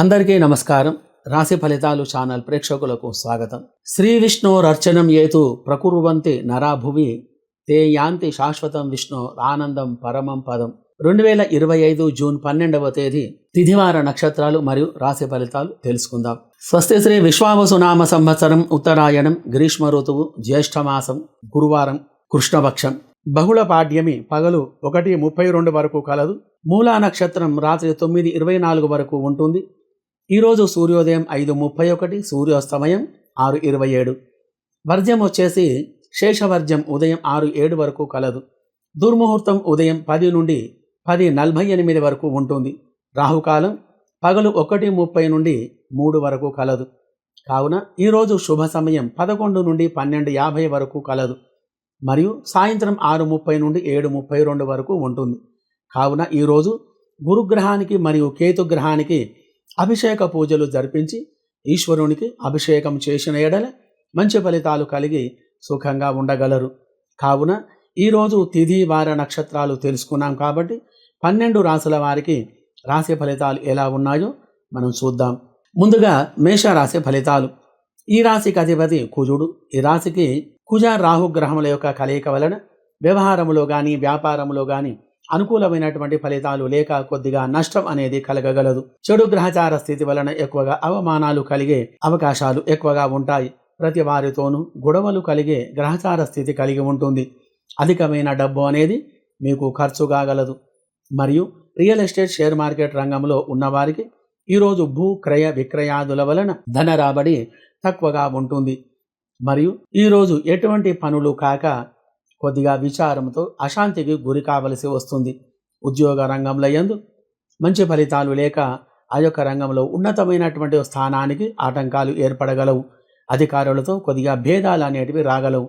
అందరికీ నమస్కారం. రాశి ఫలితాలు ఛానల్ ప్రేక్షకులకు స్వాగతం. శ్రీ విష్ణోరర్చనం ఏతు ప్రకుర్వంతి నరాభువి తే యాంతి శాశ్వతం విష్ణు ఆనందం పరమం పదం. రెండు వేల ఇరవై ఐదు జూన్ పన్నెండవ తేదీ తిథివార నక్షత్రాలు మరియు రాశి ఫలితాలు తెలుసుకుందాం. స్వస్తి శ్రీ విశ్వావసునామ సంవత్సరం ఉత్తరాయణం గ్రీష్మ ఋతువు జ్యేష్ఠమాసం గురువారం కృష్ణపక్షం. బహుళ పాడ్యమి పగలు ఒకటి ముప్పై రెండు వరకు కలదు. మూలా నక్షత్రం రాత్రి తొమ్మిది ఇరవై నాలుగు వరకు ఉంటుంది. ఈరోజు సూర్యోదయం ఐదు ముప్పై ఒకటి సూర్యాస్తమయం ఆరు ఇరవై ఏడు. వర్జ్యం వచ్చేసి శేషవర్జ్యం ఉదయం ఆరు ఏడు వరకు కలదు. దుర్ముహూర్తం ఉదయం పది నుండి పది నలభై ఎనిమిది వరకు ఉంటుంది. రాహుకాలం పగలు ఒకటి ముప్పై నుండి మూడు వరకు కలదు. కావున ఈరోజు శుభ సమయం పదకొండు నుండి పన్నెండు యాభై వరకు కలదు. మరియు సాయంత్రం ఆరు ముప్పై నుండి ఏడు ముప్పై రెండు వరకు ఉంటుంది. కావున ఈరోజు గురుగ్రహానికి మరియు కేతుగ్రహానికి అభిషేక పూజలు జరిపించి ఈశ్వరునికి అభిషేకం చేసిన ఎడల మంచి ఫలితాలు కలిగి సుఖంగా ఉండగలరు. కావున ఈరోజు తిథి వార నక్షత్రాలు తెలుసుకున్నాం కాబట్టి పన్నెండు రాసుల వారికి రాశి ఫలితాలు ఎలా ఉన్నాయో మనం చూద్దాం. ముందుగా మేషరాశి ఫలితాలు. ఈ రాశికి అధిపతి కుజుడు. ఈ రాశికి కుజ రాహు గ్రహముల యొక్క కలయిక వలన వ్యవహారములో కానీ వ్యాపారములో కానీ అనుకూలమైనటువంటి ఫలితాలు లేక కొద్దిగా నష్టం అనేది కలగగలదు. చెడు గ్రహచార స్థితి వలన ఎక్కువగా అవమానాలు కలిగే అవకాశాలు ఎక్కువగా ఉంటాయి. ప్రతి వారితోనూ గొడవలు కలిగే గ్రహచార స్థితి కలిగి ఉంటుంది. అధికమైన డబ్బు అనేది మీకు ఖర్చు కాగలదు. మరియు రియల్ ఎస్టేట్ షేర్ మార్కెట్ రంగంలో ఉన్నవారికి ఈరోజు భూ క్రయ విక్రయాదుల వలన ధన రాబడి తక్కువగా ఉంటుంది. మరియు ఈరోజు ఎటువంటి పనులు కాక కొద్దిగా విచారంతో అశాంతికి గురి కావలసి వస్తుంది. ఉద్యోగ రంగంలో ఎందు మంచి ఫలితాలు లేక ఆ యొక్క రంగంలో ఉన్నతమైనటువంటి స్థానానికి ఆటంకాలు ఏర్పడగలవు. అధికారులతో కొద్దిగా భేదాలు అనేటివి రాగలవు.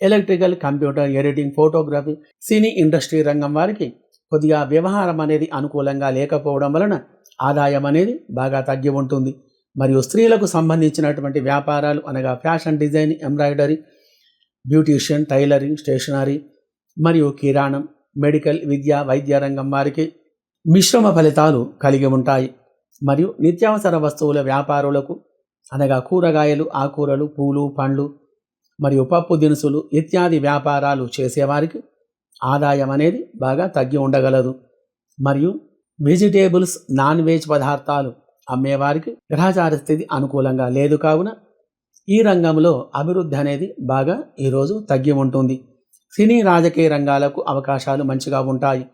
Electrical computer editing photography cine industry రంగం వారికి కొద్దిగా వ్యవహారం అనేది అనుకూలంగా లేకపోవడం వలన ఆదాయం అనేది బాగా తగ్గి ఉంటుంది. మరియు స్త్రీలకు సంబంధించినటువంటి వ్యాపారాలు అనగా fashion design embroidery beautician tailoring stationery మరియు కిరాణం మెడికల్ విద్య వైద్య రంగం వారికి మిశ్రమ ఫలితాలు కలిగి ఉంటాయి. మరియు నిత్యావసర వస్తువుల వ్యాపారులకు అనగా కూరగాయలు ఆకూరలు పూలు పండ్లు మరియు పప్పు దినుసులు ఇత్యాది వ్యాపారాలు చేసేవారికి ఆదాయం అనేది బాగా తగ్గి ఉండగలదు. మరియు వెజిటేబుల్స్ నాన్ వెజ్ పదార్థాలు అమ్మేవారికి గ్రహచార స్థితి అనుకూలంగా లేదు కావున ఈ రంగంలో అభివృద్ధి అనేది బాగా ఈరోజు తగ్గి ఉంటుంది. సినీ రాజకీయ రంగాలకు అవకాశాలు మంచిగా ఉంటాయి.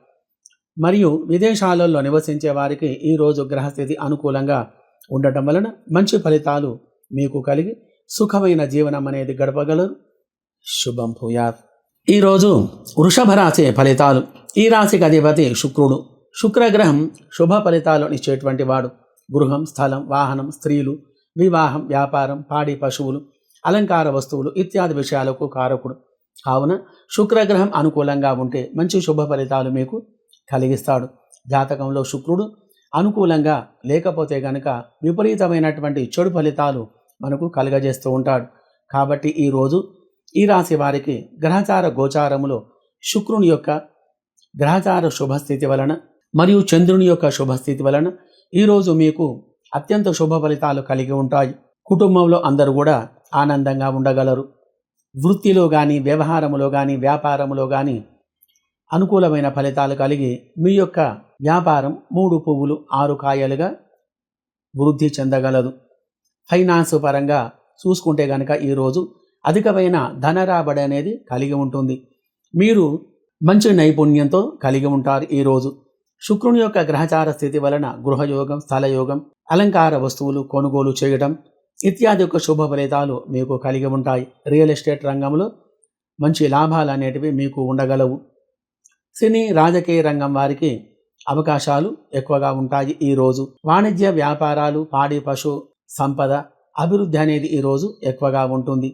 మరియు విదేశాలలో నివసించే వారికి ఈరోజు గ్రహస్థితి అనుకూలంగా ఉండటం వలన మంచి ఫలితాలు మీకు కలిగి సుఖమైన జీవనం అనేది గడపగలరు. శుభం భూయాత్. ఈరోజు వృషభ రాశి ఫలితాలు. ఈ రాశికి అధిపతి శుక్రుడు. శుక్రగ్రహం శుభ ఫలితాలు ఇచ్చేటువంటి వాడు. గృహం స్థలం వాహనం స్త్రీలు వివాహం వ్యాపారం పాడి పశువులు అలంకార వస్తువులు ఇత్యాది విషయాలకు కారకుడు. కావున శుక్రగ్రహం అనుకూలంగా ఉంటే మంచి శుభ ఫలితాలు మీకు కలిగిస్తాడు. జాతకంలో శుక్రుడు అనుకూలంగా లేకపోతే గనక విపరీతమైనటువంటి చెడు ఫలితాలు మనకు కలుగజేస్తూ ఉంటాడు. కాబట్టి ఈరోజు ఈ రాశి వారికి గ్రహచార గోచారములో శుక్రుని యొక్క గ్రహచార శుభస్థితి వలన మరియు చంద్రుని యొక్క శుభస్థితి వలన ఈరోజు మీకు అత్యంత శుభ ఫలితాలు కలిగి ఉంటాయి. కుటుంబంలో అందరూ కూడా ఆనందంగా ఉండగలరు. వృత్తిలో కానీ వ్యవహారములో కానీ వ్యాపారములో కానీ అనుకూలమైన ఫలితాలు కలిగి మీ యొక్క వ్యాపారం మూడు పువ్వులు ఆరు కాయలుగా వృద్ధి చెందగలదు. ఫైనాన్స్ పరంగా చూసుకుంటే కనుక ఈరోజు అధికమైన ధన రాబడి అనేది కలిగి ఉంటుంది. మీరు మంచి నైపుణ్యంతో కలిగి ఉంటారు ఈరోజు శుక్రుని యొక్క గ్రహచార స్థితి వలన గృహయోగం స్థలయోగం అలంకార వస్తువులు కొనుగోలు చేయడం ఇత్యాది యొక్క శుభ ఫలితాలు మీకు కలిగి ఉంటాయి. రియల్ ఎస్టేట్ రంగంలో మంచి లాభాలు అనేటివి మీకు ఉండగలవు. సినీ రాజకీయ రంగం వారికి అవకాశాలు ఎక్కువగా ఉంటాయి ఈరోజు వాణిజ్య వ్యాపారాలు పాడి పశు సంపద అభివృద్ధి అనేది ఈరోజు ఎక్కువగా ఉంటుంది.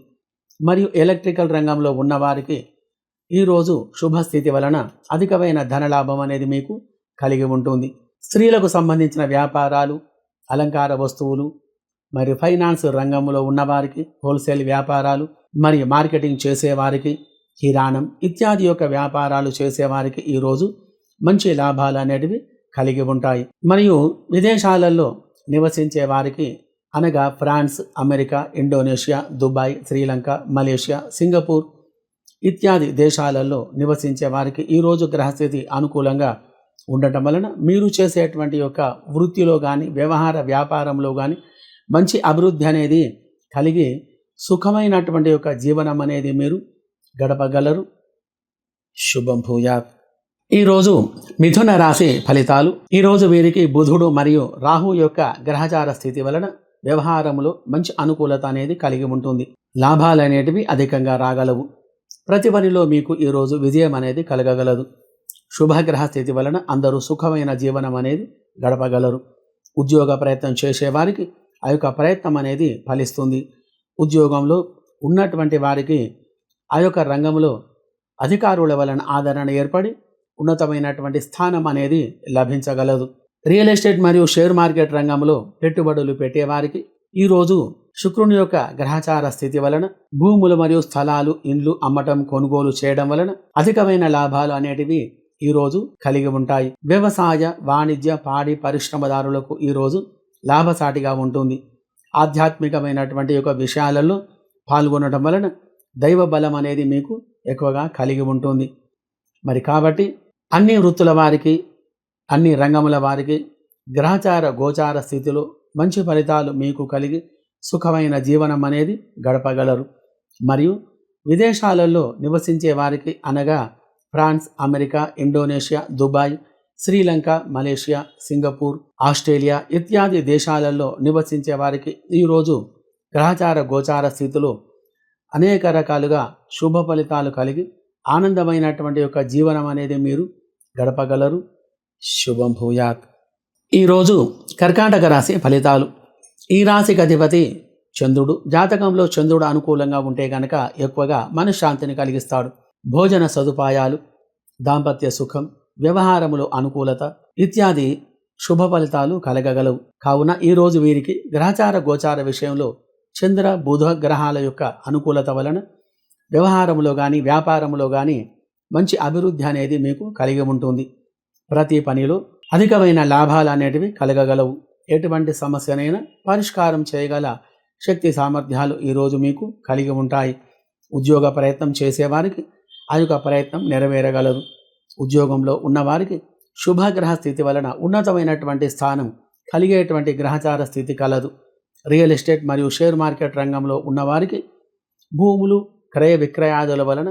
మరియు ఎలక్ట్రికల్ రంగంలో ఉన్నవారికి ఈరోజు శుభస్థితి వలన అధికమైన ధనలాభం అనేది మీకు కలిగి ఉంటుంది స్త్రీలకు సంబంధించిన వ్యాపారాలు అలంకార వస్తువులు మరియు ఫైనాన్స్ రంగంలో ఉన్నవారికి హోల్సేల్ వ్యాపారాలు మరియు మార్కెటింగ్ చేసేవారికి కిరాణం ఇత్యాది యొక్క వ్యాపారాలు చేసేవారికి ఈరోజు మంచి లాభాలు అనేటివి కలిగి ఉంటాయి. మరియు విదేశాలలో నివసించే వారికి అనగా France America Indonesia Dubai Sri Lanka Malaysia Singapore ఇత్యాది దేశాలలో నివసించే వారికి ఈరోజు గ్రహస్థితి అనుకూలంగా ఉండటం వలన మీరు చేసేటువంటి యొక్క వృత్తిలో కానీ వ్యవహార వ్యాపారంలో కానీ మంచి అభివృద్ధి అనేది కలిగి సుఖమైనటువంటి యొక్క జీవనం అనేది మీరు గడపగలరు. శుభం భూయాత్. ఈరోజు మిథున రాశి ఫలితాలు ఈరోజు వీరికి బుధుడు మరియు రాహు యొక్క గ్రహచార స్థితి వలన వ్యవహారంలో మంచి అనుకూలత అనేది కలిగి ఉంటుంది. లాభాలు అనేటివి అధికంగా రాగలవు. ప్రతి పనిలో మీకు ఈరోజు విజయం అనేది కలగగలదు. శుభగ్రహ స్థితి వలన అందరూ సుఖమైన జీవనం అనేది గడపగలరు. ఉద్యోగ ప్రయత్నం చేసేవారికి ఆ యొక్క ప్రయత్నం అనేది ఫలిస్తుంది. ఉద్యోగంలో ఉన్నటువంటి వారికి ఆ యొక్క రంగంలో అధికారుల వలన ఆదరణ ఏర్పడి ఉన్నతమైనటువంటి స్థానం అనేది లభించగలదు. రియల్ ఎస్టేట్ మరియు షేర్ మార్కెట్ రంగంలో పెట్టుబడులు పెట్టేవారికి ఈరోజు శుక్రుని యొక్క గ్రహచార స్థితి వలన భూములు మరియు స్థలాలు ఇండ్లు అమ్మటం కొనుగోలు చేయడం వలన అధికమైన లాభాలు అనేటివి ఈరోజు కలిగి ఉంటాయి. వ్యవసాయ వాణిజ్య పాడి పరిశ్రమదారులకు ఈరోజు లాభసాటిగా ఉంటుంది. ఆధ్యాత్మికమైనటువంటి యొక్క విషయాలలో పాల్గొనడం వలన దైవ బలం అనేది మీకు ఎక్కువగా కలిగి ఉంటుంది. మరి కాబట్టి అన్ని వృత్తుల వారికి అన్ని రంగముల వారికి గ్రహచార గోచార స్థితిలో మంచి ఫలితాలు మీకు కలిగి సుఖమైన జీవనం అనేది గడపగలరు. మరియు విదేశాలలో నివసించే వారికి అనగా France America Indonesia Dubai Sri Lanka Malaysia Singapore Australia ఇత్యాది దేశాలలో నివసించే వారికి ఈరోజు గ్రహచార గోచార స్థితిలో అనేక రకాలుగా శుభ ఫలితాలు కలిగి ఆనందమైనటువంటి యొక్క జీవనం అనేది మీరు గడపగలరు. శుభం భూయాత్. ఈరోజు కర్కాటక రాశి ఫలితాలు. ఈ రాశికి అధిపతి చంద్రుడు. జాతకంలో చంద్రుడు అనుకూలంగా ఉంటే గనక ఎక్కువగా మనశ్శాంతిని కలిగిస్తాడు. భోజన సదుపాయాలు దాంపత్య సుఖం వ్యవహారములో అనుకూలత ఇత్యాది శుభ ఫలితాలు కలగగలవు. కావున ఈరోజు వీరికి గ్రహచార గోచార విషయంలో చంద్ర బుధ గ్రహాల యొక్క అనుకూలత వలన వ్యవహారంలో కానీ వ్యాపారంలో కానీ మంచి అభివృద్ధి అనేది మీకు కలిగి ఉంటుంది. ప్రతి పనిలో అధికమైన లాభాలు అనేటివి కలగగలవు. ఎటువంటి సమస్యనైనా పరిష్కారం చేయగల శక్తి సామర్థ్యాలు ఈరోజు మీకు కలిగి ఉంటాయి. ఉద్యోగ ప్రయత్నం చేసేవారికి ఆ యొక్క ప్రయత్నం నెరవేరగలదు. ఉద్యోగంలో ఉన్నవారికి శుభగ్రహ స్థితి వలన ఉన్నతమైనటువంటి స్థానం కలిగేటువంటి గ్రహచార స్థితి కలదు. రియల్ ఎస్టేట్ మరియు షేర్ మార్కెట్ రంగంలో ఉన్నవారికి భూములు క్రయ విక్రయాదుల వలన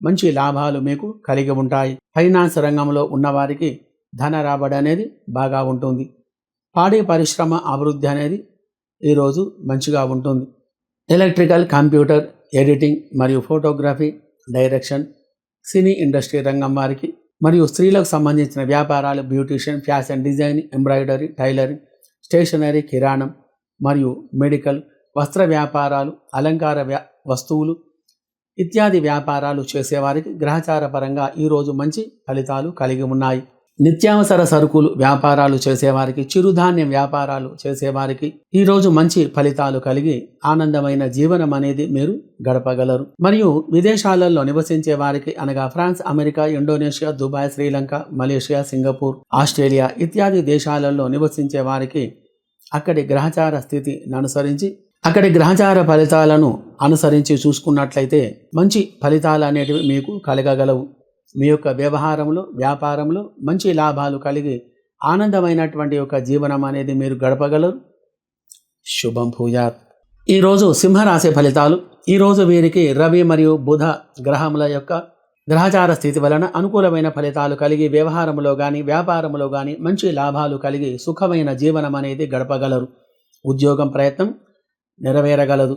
మంచి లాభాలు మీకు కలిగి ఉంటాయి. ఫైనాన్స్ రంగంలో ఉన్నవారికి ధన రాబడి అనేది బాగా ఉంటుంది. పాడి పరిశ్రమ అభివృద్ధి అనేది ఈరోజు మంచిగా ఉంటుంది. ఎలక్ట్రికల్ కంప్యూటర్ ఎడిటింగ్ మరియు ఫోటోగ్రఫీ డైరెక్షన్ సినీ ఇండస్ట్రీ రంగం వారికి మరియు స్త్రీలకు సంబంధించిన వ్యాపారాలు beautician fashion design embroidery tailoring stationery కిరాణం మరియు మెడికల్ వస్త్ర వ్యాపారాలు అలంకార వ్యా వస్తువులు ఇత్యాది వ్యాపారాలు చేసేవారికి గ్రహచార పరంగా ఈరోజు మంచి ఫలితాలు కలిగి ఉన్నాయి. నిత్యావసర సరుకులు వ్యాపారాలు చేసేవారికి చిరుధాన్యం వ్యాపారాలు చేసేవారికి ఈరోజు మంచి ఫలితాలు కలిగి ఆనందమైన జీవనం అనేది మీరు గడపగలరు. మరియు విదేశాలలో నివసించే వారికి అనగా France America Indonesia Dubai Sri Lanka Malaysia Singapore Australia ఇత్యాది దేశాలలో నివసించే వారికి అక్కడి గ్రహచార స్థితిని అనుసరించి అక్కడి గ్రహచార ఫలితాలను అనుసరించి చూసుకున్నట్లయితే మంచి ఫలితాలు అనేటివి మీకు కలగగలవు. మీ యొక్క వ్యవహారంలో వ్యాపారంలో మంచి లాభాలు కలిగి ఆనందమైనటువంటి యొక్క జీవనం అనేది మీరు గడపగలరు. శుభం పూజార్ ఈరోజు సింహరాశి ఫలితాలు ఈరోజు వీరికి రవి మరియు బుధ గ్రహముల యొక్క గ్రహచార స్థితి వలన అనుకూలమైన ఫలితాలు కలిగి వ్యవహారంలో కానీ వ్యాపారంలో కానీ మంచి లాభాలు కలిగి సుఖమైన జీవనం అనేది గడపగలరు. ఉద్యోగం ప్రయత్నం నెరవేరగలదు.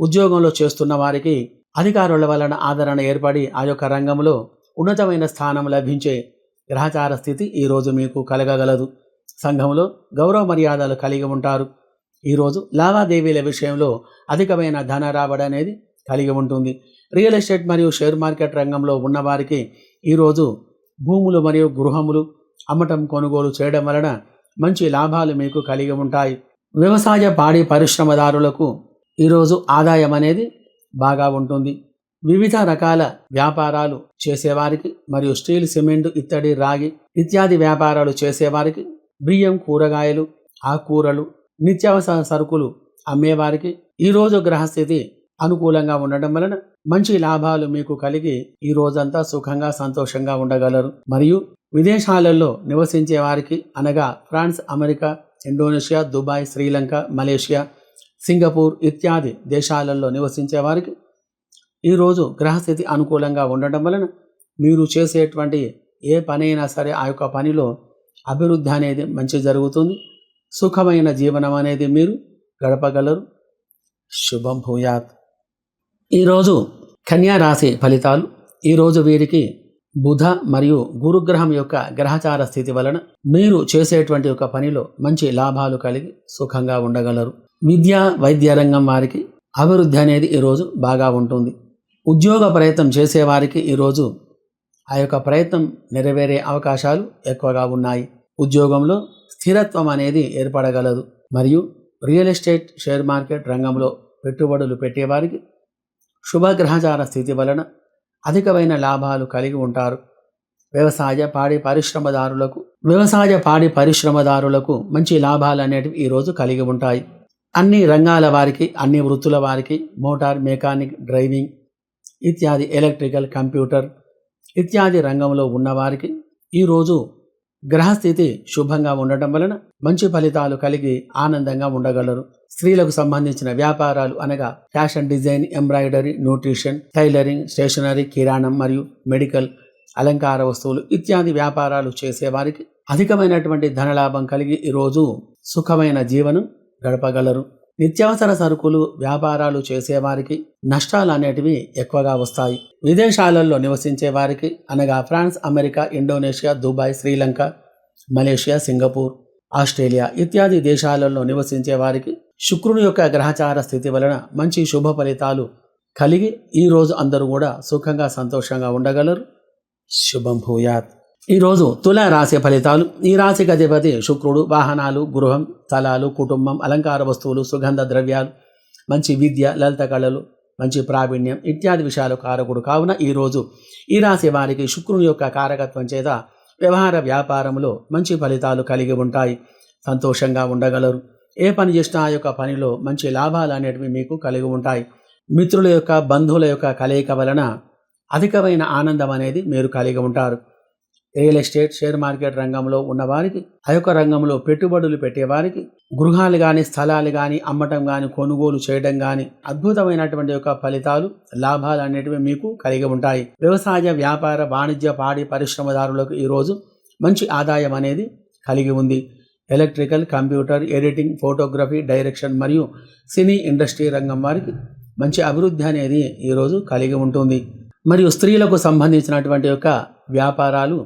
ఉద్యోగంలో చేస్తున్న వారికి అధికారుల వలన ఆదరణ ఏర్పడి ఆ యొక్క రంగంలో ఉన్నతమైన స్థానం లభించే గ్రహచార స్థితి ఈరోజు మీకు కలగగలదు. సంఘంలో గౌరవ మర్యాదలు కలిగి ఉంటారు. ఈరోజు లావాదేవీల విషయంలో అధికమైన ధన రాబడి అనేది కలిగి ఉంటుంది. రియల్ ఎస్టేట్ మరియు షేర్ మార్కెట్ రంగంలో ఉన్నవారికి ఈరోజు భూములు మరియు గృహములు అమ్మటం కొనుగోలు చేయడం వలన మంచి లాభాలు మీకు కలిగి ఉంటాయి. వ్యవసాయ పాడి పరిశ్రమదారులకు ఈరోజు ఆదాయం అనేది బాగా ఉంటుంది. వివిధ రకాల వ్యాపారాలు చేసేవారికి మరియు స్టీల్ సిమెంట్ ఇత్తడి రాగి ఇత్యాది వ్యాపారాలు చేసేవారికి బియ్యం కూరగాయలు ఆకుకూరలు నిత్యావసర సరుకులు అమ్మేవారికి ఈరోజు గ్రహస్థితి అనుకూలంగా ఉండడం వలన మంచి లాభాలు మీకు కలిగి ఈ రోజంతా సుఖంగా సంతోషంగా ఉండగలరు. మరియు విదేశాలలో నివసించే వారికి అనగా France America Indonesia Dubai Sri Lanka Malaysia Singapore ఇత్యాది దేశాలలో నివసించే వారికి ఈరోజు గ్రహస్థితి అనుకూలంగా ఉండడం వలన మీరు చేసేటువంటి ఏ పనైనా సరే ఆ యొక్క పనిలో అభివృద్ధి అనేది మంచి జరుగుతుంది. సుఖమైన జీవనం అనేది మీరు గడపగలరు. శుభం భూయాత్. ఈరోజు కన్యా రాశి ఫలితాలు. ఈరోజు వీరికి బుధ మరియు గురుగ్రహం యొక్క గ్రహచార స్థితి వలన మీరు చేసేటువంటి ఒక పనిలో మంచి లాభాలు కలిగి సుఖంగా ఉండగలరు. విద్యా వైద్య రంగం వారికి అభివృద్ధి అనేది ఈరోజు బాగా ఉంటుంది. ఉద్యోగ ప్రయత్నం చేసేవారికి ఈరోజు ఆ యొక్క ప్రయత్నం నెరవేరే అవకాశాలు ఎక్కువగా ఉన్నాయి. ఉద్యోగంలో స్థిరత్వం అనేది ఏర్పడగలదు. మరియు రియల్ ఎస్టేట్ షేర్ మార్కెట్ రంగంలో పెట్టుబడులు పెట్టేవారికి శుభగ్రహచార స్థితి వలన అధికమైన లాభాలు కలిగి ఉంటారు. వ్యవసాయ పాడి పరిశ్రమదారులకు వ్యవసాయ పాడి పరిశ్రమదారులకు మంచి లాభాలు అనేటివి ఈరోజు కలిగి ఉంటాయి. అన్ని రంగాల వారికి అన్ని వృత్తుల వారికి మోటార్ మెకానిక్ డ్రైవింగ్ ఇత్యాది ఎలక్ట్రికల్ కంప్యూటర్ ఇత్యాది రంగంలో ఉన్నవారికి ఈరోజు గ్రహస్థితి శుభంగా ఉండటం వలన మంచి ఫలితాలు కలిగి ఆనందంగా ఉండగలరు. స్త్రీలకు సంబంధించిన వ్యాపారాలు అనగా fashion design embroidery nutrition tailoring stationery కిరాణం మరియు మెడికల్ అలంకార వస్తువులు ఇత్యాది వ్యాపారాలు చేసేవారికి అధికమైనటువంటి ధనలాభం కలిగి ఈరోజు సుఖమైన జీవనం గడపగలరు. నిత్యావసర సరుకులు వ్యాపారాలు చేసేవారికి నష్టాలు అనేటివి ఎక్కువగా వస్తాయి. విదేశాలలో నివసించే వారికి అనగా France America Indonesia Dubai Sri Lanka Malaysia Singapore Australia ఇత్యాది దేశాలలో నివసించే వారికి శుక్రుని యొక్క గ్రహచార స్థితి వలన మంచి శుభ ఫలితాలు కలిగి ఈరోజు అందరూ కూడా సుఖంగా సంతోషంగా ఉండగలరు. శుభం భూయాత్. ఈరోజు తుల రాశి ఫలితాలు. ఈ రాశికి అధిపతి శుక్రుడు. వాహనాలు గృహం స్థలాలు కుటుంబం అలంకార వస్తువులు సుగంధ ద్రవ్యాలు మంచి విద్య లలిత కళలు మంచి ప్రావీణ్యం ఇత్యాది విషయాలు కారకుడు. కావున ఈరోజు ఈ రాశి వారికి శుక్రుని యొక్క కారకత్వం చేత వ్యవహార వ్యాపారంలో మంచి ఫలితాలు కలిగి ఉంటాయి. సంతోషంగా ఉండగలరు. ఏ పని చేసినా ఆ యొక్క పనిలో మంచి లాభాలు అనేటివి మీకు కలిగి ఉంటాయి. మిత్రుల యొక్క బంధువుల యొక్క కలయిక వలన అధికమైన ఆనందం అనేది మీరు కలిగి ఉంటారు. రియల్ ఎస్టేట్ షేర్ మార్కెట్ రంగంలో ఉన్నవారికి ఆ యొక్క రంగంలో పెట్టుబడులు పెట్టేవారికి గృహాలు కానీ స్థలాలు కానీ అమ్మటం కానీ కొనుగోలు చేయడం కానీ అద్భుతమైనటువంటి యొక్క ఫలితాలు లాభాలు అనేటివి మీకు కలిగి ఉంటాయి. వ్యవసాయ వ్యాపార వాణిజ్య పాడి పరిశ్రమదారులకు ఈరోజు మంచి ఆదాయం అనేది కలిగి ఉంది. Electrical computer editing photography direction మరియు సినీ ఇండస్ట్రీ రంగం వారికి మంచి అభివృద్ధి అనేది ఈరోజు కలిగి ఉంటుంది. మరియు స్త్రీలకు సంబంధించినటువంటి యొక్క వ్యాపారాలు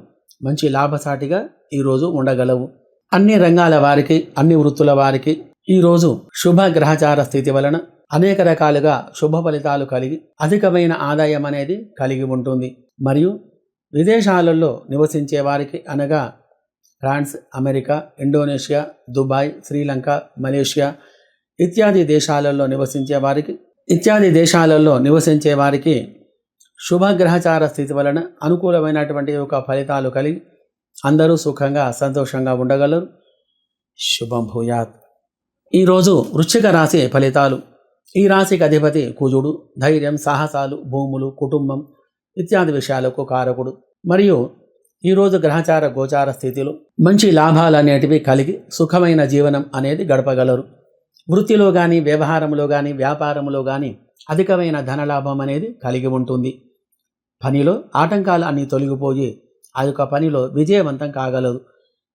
మంచి లాభసాటిగా ఈరోజు ఉండగలవు. అన్ని రంగాల వారికి అన్ని వృత్తుల వారికి ఈరోజు శుభ గ్రహచార స్థితి వలన అనేక రకాలుగా శుభ ఫలితాలు కలిగి అధికమైన ఆదాయం అనేది కలిగి ఉంటుంది. మరియు విదేశాలలో నివసించే వారికి అనగా France America Indonesia Dubai Sri Lanka Malaysia ఇత్యాది దేశాలలో నివసించే వారికి ఇత్యాది దేశాలలో నివసించే వారికి శుభగ్రహచార స్థితి వలన అనుకూలమైనటువంటి ఒక ఫలితాలు కలిగి అందరూ సుఖంగా సంతోషంగా ఉండగలరు. శుభం భూయాత్. ఈరోజు వృశ్చిక రాశి ఫలితాలు. ఈ రాశికి అధిపతి కుజుడు. ధైర్యం సాహసాలు భూములు కుటుంబం ఇత్యాది విషయాలకు కారకుడు. మరియు ఈరోజు గ్రహచార గోచార స్థితిలో మంచి లాభాలు అనేటివి కలిగి సుఖమైన జీవనం అనేది గడపగలరు. వృత్తిలో కానీ వ్యవహారంలో కానీ వ్యాపారంలో కానీ అధికమైన ధనలాభం అనేది కలిగి ఉంటుంది. పనిలో ఆటంకాలు అన్నీ తొలగిపోయి ఆ యొక్క పనిలో విజయవంతం కాగలదు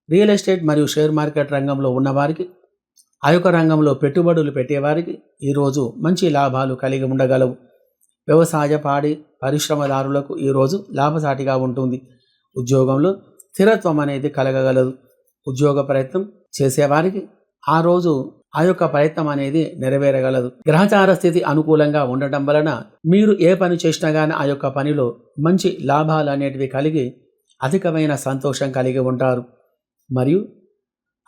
రియల్ ఎస్టేట్ మరియు షేర్ మార్కెట్ రంగంలో ఉన్నవారికి ఆ యొక్క రంగంలో పెట్టుబడులు పెట్టేవారికి ఈరోజు మంచి లాభాలు కలిగి ఉండగలవు. వ్యవసాయ పాడి పరిశ్రమదారులకు ఈరోజు లాభసాటిగా ఉంటుంది. ఉద్యోగంలో స్థిరత్వం అనేది కలగగలదు. ఉద్యోగ ప్రయత్నం చేసేవారికి ఆ రోజు ఆ యొక్క ప్రయత్నం అనేది నెరవేరగలదు. గ్రహచార స్థితి అనుకూలంగా ఉండటం వలన మీరు ఏ పని చేసినా కానీ ఆ యొక్క పనిలో మంచి లాభాలు అనేటివి కలిగి అధికమైన సంతోషం కలిగి ఉంటారు. మరియు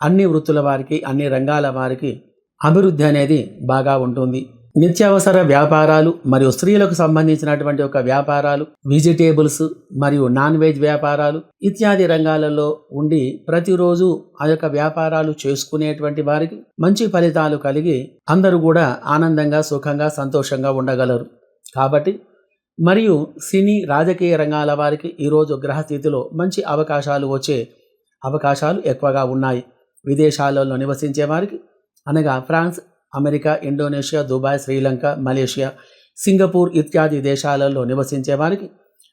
అన్ని వృత్తుల వారికి అన్ని రంగాల వారికి అభివృద్ధి అనేది బాగా ఉంటుంది. నిత్యావసర వ్యాపారాలు మరియు స్త్రీలకు సంబంధించినటువంటి ఒక వ్యాపారాలు వెజిటేబుల్స్ మరియు నాన్ వెజ్ వ్యాపారాలు ఇత్యాది రంగాలలో ఉండి ప్రతిరోజు ఆ యొక్క వ్యాపారాలు చేసుకునేటువంటి వారికి మంచి ఫలితాలు కలిగి అందరూ కూడా ఆనందంగా సుఖంగా సంతోషంగా ఉండగలరు. కాబట్టి మరియు సినీ రాజకీయ రంగాల వారికి ఈరోజు గ్రహస్థితిలో మంచి అవకాశాలు వచ్చే అవకాశాలు ఎక్కువగా ఉన్నాయి. విదేశాలలో నివసించే వారికి అనగా France America Indonesia Dubai Sri Lanka Malaysia Singapore ఇత్యాది దేశాలలో నివసించే వారికి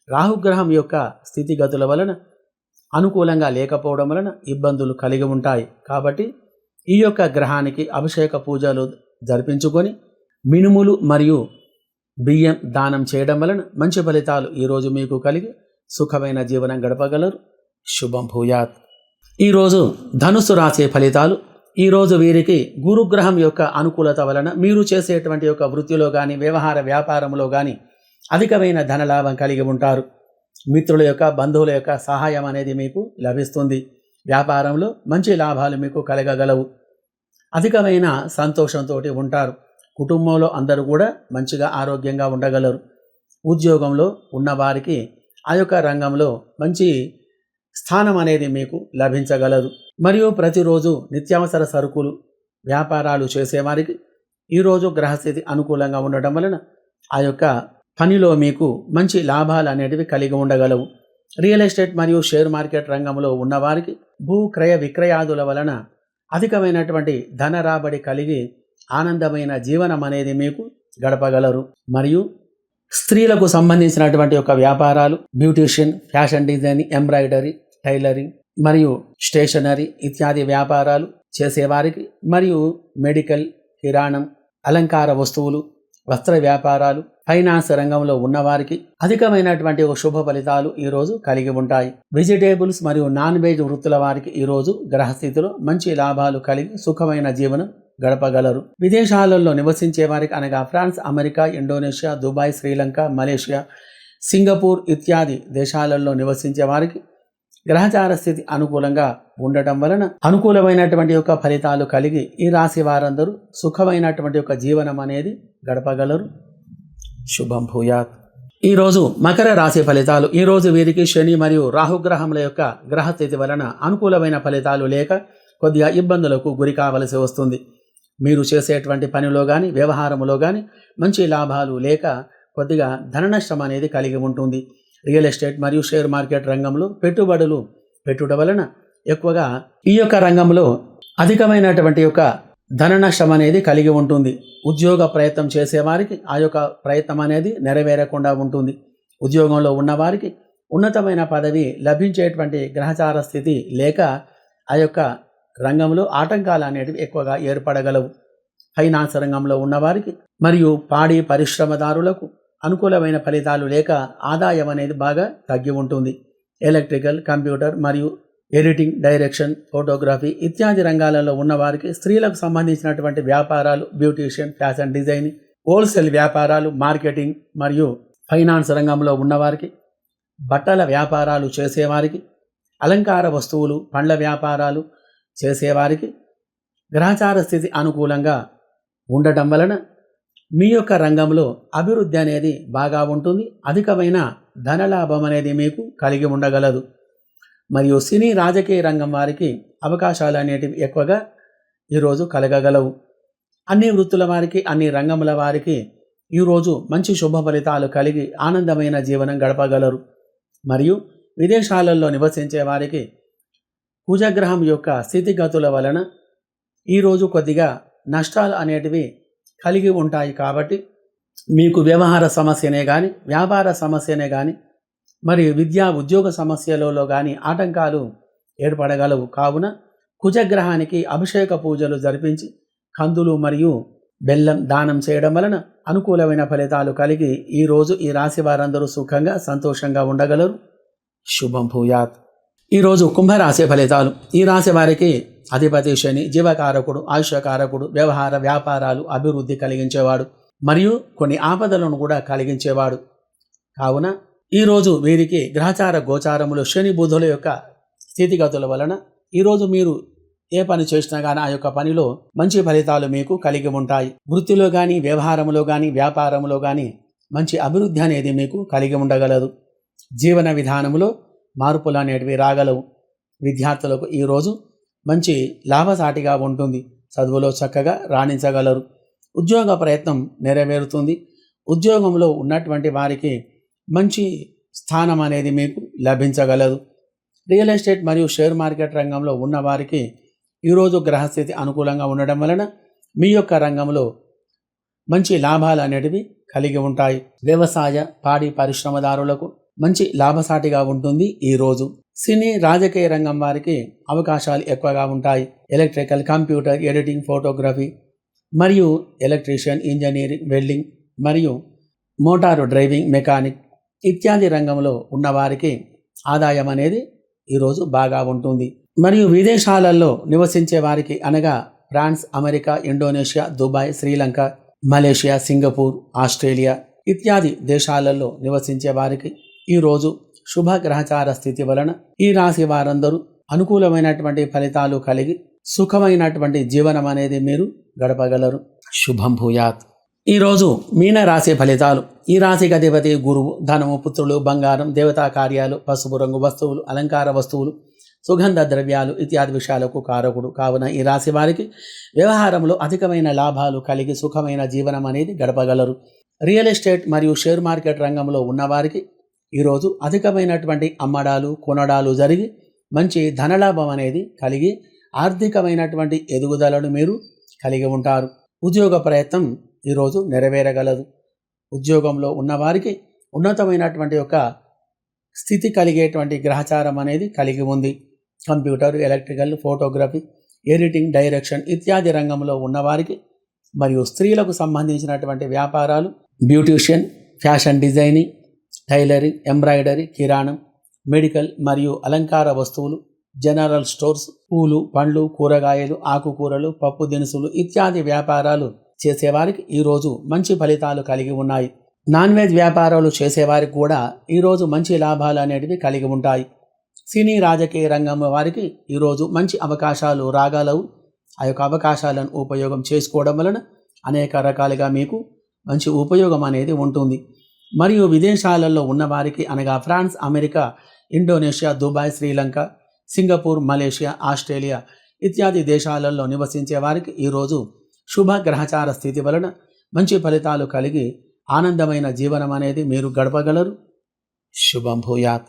రాహుగ్రహం యొక్క స్థితిగతుల వలన అనుకూలంగా లేకపోవడం వలన ఇబ్బందులు కలిగి ఉంటాయి. కాబట్టి ఈ యొక్క గ్రహానికి అభిషేక పూజలు జరిపించుకొని మినుములు మరియు బియ్యం దానం చేయడం వలన మంచి ఫలితాలు ఈరోజు మీకు కలిగి సుఖమైన జీవనం గడపగలరు. శుభం భూయాత్. ఈరోజు ధనుసు రాసే ఫలితాలు ఈరోజు వీరికి గురుగ్రహం యొక్క అనుకూలత వలన మీరు చేసేటువంటి యొక్క వృత్తిలో కానీ వ్యవహార వ్యాపారంలో కానీ అధికమైన ధనలాభం కలిగి ఉంటారు. మిత్రుల యొక్క బంధువుల యొక్క సహాయం అనేది మీకు లభిస్తుంది. వ్యాపారంలో మంచి లాభాలు మీకు కలగగలవు. అధికమైన సంతోషంతో ఉంటారు. కుటుంబంలో అందరూ కూడా మంచిగా ఆరోగ్యంగా ఉండగలరు. ఉద్యోగంలో ఉన్నవారికి ఆ యొక్క రంగంలో మంచి స్థానం అనేది మీకు లభించగలదు. మరియు ప్రతిరోజు నిత్యావసర సరుకులు వ్యాపారాలు చేసేవారికి ఈరోజు గ్రహస్థితి అనుకూలంగా ఉండటం వలన ఆ యొక్క పనిలో మీకు మంచి లాభాలు అనేటివి కలిగి ఉండగలవు. రియల్ ఎస్టేట్ మరియు షేర్ మార్కెట్ రంగంలో ఉన్నవారికి భూ క్రయ విక్రయాదుల వలన అధికమైనటువంటి ధన రాబడి కలిగి ఆనందమైన జీవనం అనేది మీకు గడపగలరు. మరియు స్త్రీలకు సంబంధించినటువంటి యొక్క వ్యాపారాలు beautician fashion designing embroidery tailoring మరియు స్టేషనరీ ఇత్యాది వ్యాపారాలు చేసేవారికి మరియు మెడికల్ కిరాణం అలంకార వస్తువులు వస్త్ర వ్యాపారాలు ఫైనాన్స్ రంగంలో ఉన్నవారికి అధికమైనటువంటి ఒక శుభ ఫలితాలు ఈరోజు కలిగి ఉంటాయి. వెజిటేబుల్స్ మరియు నాన్ వెజ్ వృత్తుల వారికి ఈరోజు గ్రహస్థితిలో మంచి లాభాలు కలిగి సుఖమైన జీవనం గడపగలరు. విదేశాలలో నివసించే వారికి అనగా France America Indonesia Dubai Sri Lanka Malaysia Singapore ఇత్యాది దేశాలలో నివసించే వారికి గ్రహచార స్థితి అనుకూలంగా ఉండటం వలన అనుకూలమైనటువంటి యొక్క ఫలితాలు కలిగి ఈ రాశి వారందరూ సుఖమైనటువంటి యొక్క జీవనం అనేది గడపగలరు. శుభం భూయాత్. ఈరోజు మకర రాశి ఫలితాలు ఈరోజు వీరికి శని మరియు రాహుగ్రహముల యొక్క గ్రహస్థితి వలన అనుకూలమైన ఫలితాలు లేక కొద్దిగా ఇబ్బందులకు గురి కావలసి వస్తుంది. మీరు చేసేటువంటి పనిలో కానీ వ్యవహారంలో కానీ మంచి లాభాలు లేక కొద్దిగా ధన నష్టం అనేది కలిగి ఉంటుంది రియల్ ఎస్టేట్ మరియు షేర్ మార్కెట్ రంగంలో పెట్టుబడులు పెట్టుట వలన ఎక్కువగా ఈ యొక్క రంగంలో అధికమైనటువంటి యొక్క ధన నష్టం అనేది కలిగి ఉంటుంది ఉద్యోగ ప్రయత్నం చేసేవారికి ఆ యొక్క ప్రయత్నం అనేది నెరవేరకుండా ఉంటుంది ఉద్యోగంలో ఉన్నవారికి ఉన్నతమైన పదవి లభించేటువంటి గ్రహచార స్థితి లేక ఆ యొక్క రంగంలో ఆటంకాలు అనేటివి ఎక్కువగా ఏర్పడగలవు. ఫైనాన్స్ రంగంలో ఉన్నవారికి మరియు పాడి పరిశ్రమదారులకు అనుకూలమైన ఫలితాలు లేక ఆదాయం అనేది బాగా తగ్గి ఉంటుంది. ఎలక్ట్రికల్ కంప్యూటర్ మరియు ఎడిటింగ్ డైరెక్షన్ ఫోటోగ్రఫీ ఇత్యాది రంగాలలో ఉన్నవారికి స్త్రీలకు సంబంధించినటువంటి వ్యాపారాలు బ్యూటీషియన్ ఫ్యాషన్ డిజైనింగ్ హోల్సేల్ వ్యాపారాలు మార్కెటింగ్ మరియు ఫైనాన్స్ రంగంలో ఉన్నవారికి బట్టల వ్యాపారాలు చేసేవారికి అలంకార వస్తువులు పండ్ల వ్యాపారాలు చేసేవారికి గ్రహచార స్థితి అనుకూలంగా ఉండటం వలన మీ యొక్క రంగంలో అభివృద్ధి అనేది బాగా ఉంటుంది. అధికమైన ధనలాభం అనేది మీకు కలిగి ఉండగలదు. మరియు సినీ రాజకీయ రంగం వారికి అవకాశాలు అనేటివి ఎక్కువగా ఈరోజు కలగగలవు. అన్ని వృత్తుల వారికి అన్ని రంగముల వారికి ఈరోజు మంచి శుభ ఫలితాలు కలిగి ఆనందమైన జీవనం గడపగలరు. మరియు విదేశాలలో నివసించే వారికి కుజగ్రహం యొక్క స్థితిగతుల వలన ఈరోజు కొద్దిగా నష్టాలు అనేటివి కలిగి ఉంటాయి కాబట్టి మీకు వ్యవహార సమస్యనే కానీ వ్యాపార సమస్యనే కానీ మరి విద్యా ఉద్యోగ సమస్యలలో కానీ ఆటంకాలు ఏర్పడగలవు. కావున కుజగ్రహానికి అభిషేక పూజలు జరిపించి కందులు మరియు బెల్లం దానం చేయడం వలన అనుకూలమైన ఫలితాలు కలిగి ఈరోజు ఈ రాశి వారందరూ సుఖంగా సంతోషంగా ఉండగలరు. శుభం భూయాత్. ఈరోజు కుంభరాశి ఫలితాలు. ఈ రాశి వారికి అధిపతి శని జీవకారకుడు ఆయుష్యకారకుడు వ్యవహార వ్యాపారాలు అభివృద్ధి కలిగించేవాడు మరియు కొన్ని ఆపదలను కూడా కలిగించేవాడు. కావున ఈరోజు వీరికి గ్రహచార గోచారములు శని బుధుల యొక్క స్థితిగతుల వలన ఈరోజు మీరు ఏ పని చేసినా కానీ ఆ యొక్క పనిలో మంచి ఫలితాలు మీకు కలిగి ఉంటాయి. వృత్తిలో కానీ వ్యవహారంలో కానీ వ్యాపారంలో కానీ మంచి అభివృద్ధి అనేది మీకు కలిగి ఉండగలదు. జీవన విధానంలో మార్పులు అనేటివి రాగలవు. విద్యార్థులకు ఈరోజు మంచి లాభసాటిగా ఉంటుంది. చదువులో చక్కగా రాణించగలరు. ఉద్యోగ ప్రయత్నం నెరవేరుతుంది. ఉద్యోగంలో ఉన్నటువంటి వారికి మంచి స్థానం అనేది మీకు లభించగలదు. రియల్ ఎస్టేట్ మరియు షేర్ మార్కెట్ రంగంలో ఉన్న వారికి ఈరోజు గ్రహస్థితి అనుకూలంగా ఉండడం వలన మీ యొక్క రంగంలో మంచి లాభాలు అనేటివి కలిగి ఉంటాయి. వ్యవసాయ పాడి పరిశ్రమదారులకు మంచి లాభసాటిగా ఉంటుంది ఈ రోజు. సినీ రాజకీయ రంగం వారికి అవకాశాలు ఎక్కువగా ఉంటాయి. ఎలక్ట్రికల్ కంప్యూటర్ ఎడిటింగ్ ఫోటోగ్రఫీ మరియు ఎలక్ట్రీషియన్ ఇంజనీరింగ్ వెల్డింగ్ మరియు మోటారు డ్రైవింగ్ మెకానిక్ ఇత్యాది రంగంలో ఉన్నవారికి ఆదాయం అనేది ఈరోజు బాగా ఉంటుంది. మరియు విదేశాలలో నివసించే వారికి అనగా France America Indonesia Dubai Sri Lanka Malaysia Singapore Australia ఇత్యాది దేశాలలో నివసించే వారికి ఈరోజు శుభ గ్రహచార స్థితి వలన ఈ రాశి వారందరూ అనుకూలమైనటువంటి ఫలితాలు కలిగి సుఖమైనటువంటి జీవనం అనేది మీరు గడపగలరు. శుభం భూయాత్. ఈరోజు మీన రాశి ఫలితాలు. ఈ రాశికి అధిపతి గురువు ధనము పుత్రులు బంగారం దేవతా కార్యాలు పసుపు రంగు వస్తువులు అలంకార వస్తువులు సుగంధ ద్రవ్యాలు ఇత్యాది విషయాలకు కారకుడు. కావున ఈ రాశి వారికి వ్యవహారంలో అధికమైన లాభాలు కలిగి సుఖమైన జీవనం అనేది గడపగలరు. రియల్ ఎస్టేట్ మరియు షేర్ మార్కెట్ రంగంలో ఉన్నవారికి ఈరోజు అధికమైనటువంటి అమ్మడాలు కొనడాలు జరిగి మంచి ధనలాభం అనేది కలిగి ఆర్థికమైనటువంటి ఎదుగుదలను మీరు కలిగి ఉంటారు. ఉద్యోగ ప్రయత్నం ఈరోజు నెరవేరగలదు. ఉద్యోగంలో ఉన్నవారికి ఉన్నతమైనటువంటి ఒక స్థితి కలిగేటువంటి గ్రహచారం అనేది కలిగి ఉంది. Computer electrical photography editing direction ఇత్యాది రంగంలో ఉన్నవారికి మరియు స్త్రీలకు సంబంధించినటువంటి వ్యాపారాలు beautician fashion designing tailoring embroidery కిరాణం మెడికల్ మరియు అలంకార వస్తువులు జనరల్ స్టోర్స్ పూలు పండ్లు కూరగాయలు ఆకుకూరలు పప్పు దినుసులు ఇత్యాది వ్యాపారాలు చేసేవారికి ఈరోజు మంచి ఫలితాలు కలిగి ఉన్నాయి. నాన్ వెజ్ వ్యాపారాలు చేసేవారికి కూడా ఈరోజు మంచి లాభాలు అనేటివి కలిగి ఉంటాయి. సినీ రాజకీయ రంగం వారికి ఈరోజు మంచి అవకాశాలు రాగలవు. ఆ యొక్క అవకాశాలను ఉపయోగం చేసుకోవడం వలన అనేక రకాలుగా మీకు మంచి ఉపయోగం అనేది ఉంటుంది. మరియు విదేశాలలో ఉన్నవారికి అనగా France America Indonesia Dubai Sri Lanka Singapore Malaysia Australia ఇత్యాది దేశాలలో నివసించే వారికి ఈరోజు శుభ గ్రహచార స్థితి వలన మంచి ఫలితాలు కలిగి ఆనందమైన జీవనం అనేది మీరు గడపగలరు. శుభం భూయాత్.